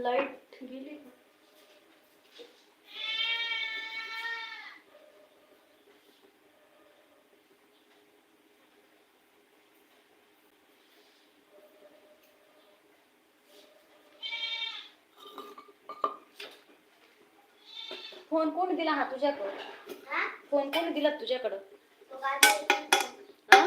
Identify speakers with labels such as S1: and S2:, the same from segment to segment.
S1: Light गेली? Phone कोणी दिला हा तुझ्याकडं? फोन कोणी दिला तुझ्याकडं हा?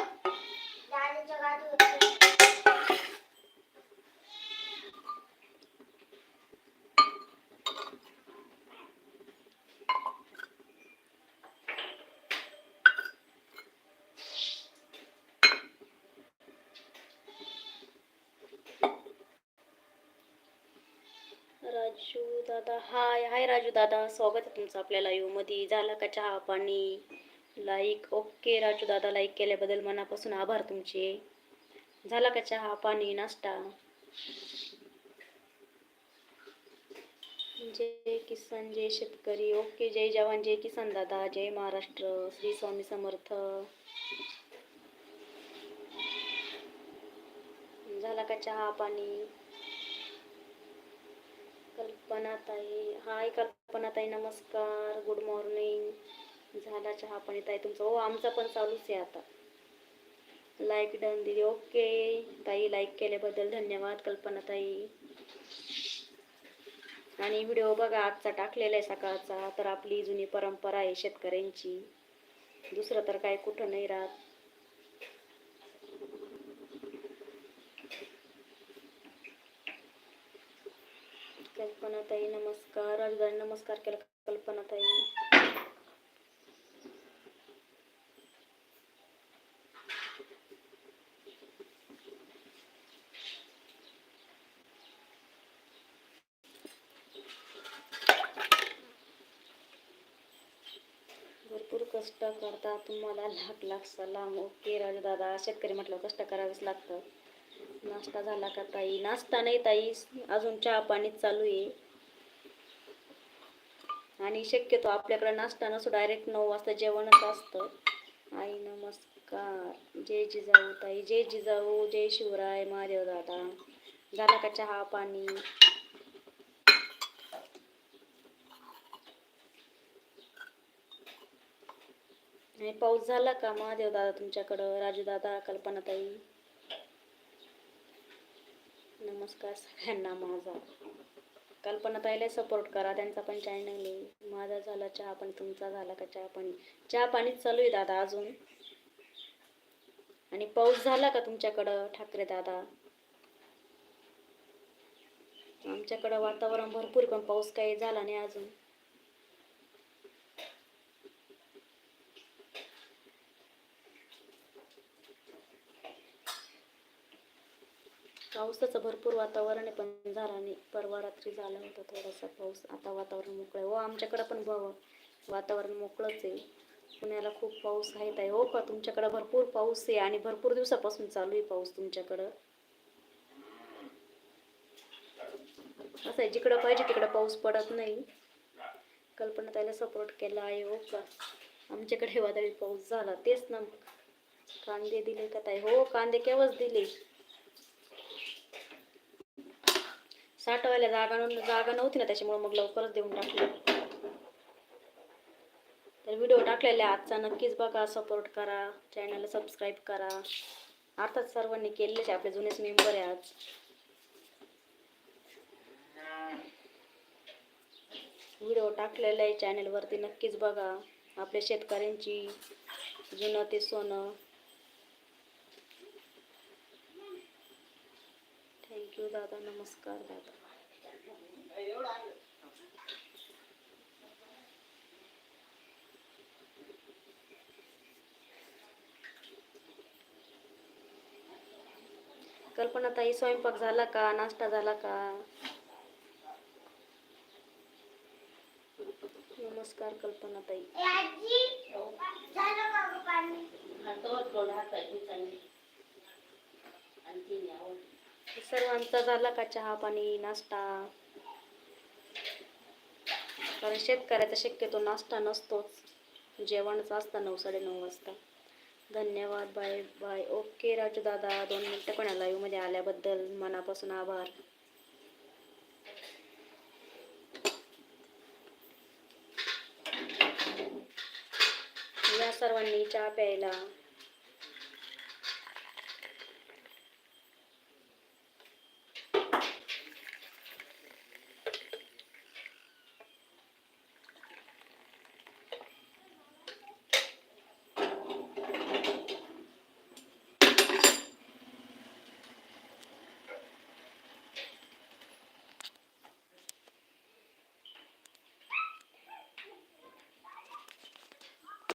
S1: राजू दादा. हाय हाय राजू दादा. स्वागत आहे तुमचं आपल्या लाईव्हमध्ये झाला का चहा पाणी? लाईक ओके राजू दादा लाईक केल्याबद्दल मनापासून आभार तुमचे. झाला का चहा पाणी नाश्ता? जय किसान जय शेतकरी. ओके जय जवान जय किसान दादा. जय महाराष्ट्र. श्री स्वामी समर्थ. झाला का चहा पाणी? कल्पनाताई हाय कल्पनाताई नमस्कार. गुड मॉर्निंग झाला चहा पाणी ताई तुमचं? हो आमचा पण चालूच आहे आता. लाईक डन दिली. ओके ताई लाईक केल्याबद्दल धन्यवाद कल्पनाताई आणि व्हिडिओ बघा आजचा टाकलेला आहे सकाळचा. तर आपली जुनी परंपरा आहे शेतकऱ्यांची. दुसरं तर काय कुठं नाही राहत. कल्पनाताई नमस्कार. राजधानी नमस्कार केला कल्पनाताई. भरपूर कष्ट करता तुम्हाला लाख लाख सलाम. ओके राजदादा शेतकरी म्हटलं कष्ट करावेच लागतं. नाश्ता झाला का ताई? नाश्ता नाही ताई. अजून चहा पाणीच चालू आहे. आणि शक्यतो आपल्याकडे नाश्ता नसतो. डायरेक्ट नऊ वाजता जेवणच असतं. आई नमस्कार. जय जिजाऊ ताई. जय जिजाऊ. जय शिवराय. महादेव दादा. झाला का चहा पाणी? आणि पाऊस झाला का महादेव दादा तुमच्याकडं? राजू दादा कल्पनाताई नमस्कार सगळ्यांना माझा कल्पनाताईला सपोर्ट करा त्यांचा पण चॅनल आहे. माझा झाला चहा पण तुमचा झाला का चहा? पाणी चहा पाणीच चालू आहे दादा अजून. आणि पाऊस झाला का तुमच्याकडं ठाकरे दादा? आमच्याकडं वातावरण भरपूर पण पाऊस काही झाला नाही अजून. पावसाचं भरपूर वातावरण आहे पण झाला नाही. परवा रात्री झाला होता थोडासा पाऊस. आता वातावरण मोकळं आहे. हो आमच्याकडं पण बघ वातावरण मोकळंच आहे. पुण्याला खूप पाऊस आहे हो का? तुमच्याकडं भरपूर पाऊस आहे आणि भरपूर दिवसापासून चालू आहे पाऊस तुमच्याकडं. असं आहे जिकडं पाहिजे तिकडं पाऊस पडत नाही. कल्पना त्याला सपोर्ट केला आहे. हो का? आमच्याकडे वादळी पाऊस झाला. तेच ना कांदे दिले का ताई? हो कांदे केव्हाच दिले? साठवायला जागा जागा नव्हती ना त्याच्यामुळे मग लवकरच देऊन टाकलं. तर व्हिडिओ टाकलेला आहे आजचा. नक्कीच बघा सपोर्ट करा चॅनलला सबस्क्राईब करा. अर्थात सर्वांनी केलेलेच आहे आपले जुनेच मेंबर आहे आज. व्हिडिओ टाकलेला आहे चॅनलवरती नक्कीच बघा आपल्या शेतकऱ्यांची जुनं ते सोनं. थँक्यू दादा नमस्कार दादा. कल्पना ताई स्वयंपाक झाला का? नाश्ता झाला का? नमस्कार कल्पना ताई. सर्वांचा झाला का चहा पाणी नाश्ता? कारण शेतकऱ्याचा शक्यतो नाश्ता नसतोच. जेवणच असतं नऊ साडेनऊ वाजता. धन्यवाद बाय बाय. ओके राजू दादा. दोन मिनटं कोणा लाईव्हमध्ये आल्याबद्दल मनापासून आभार. या सर्वांनी चहा प्यायला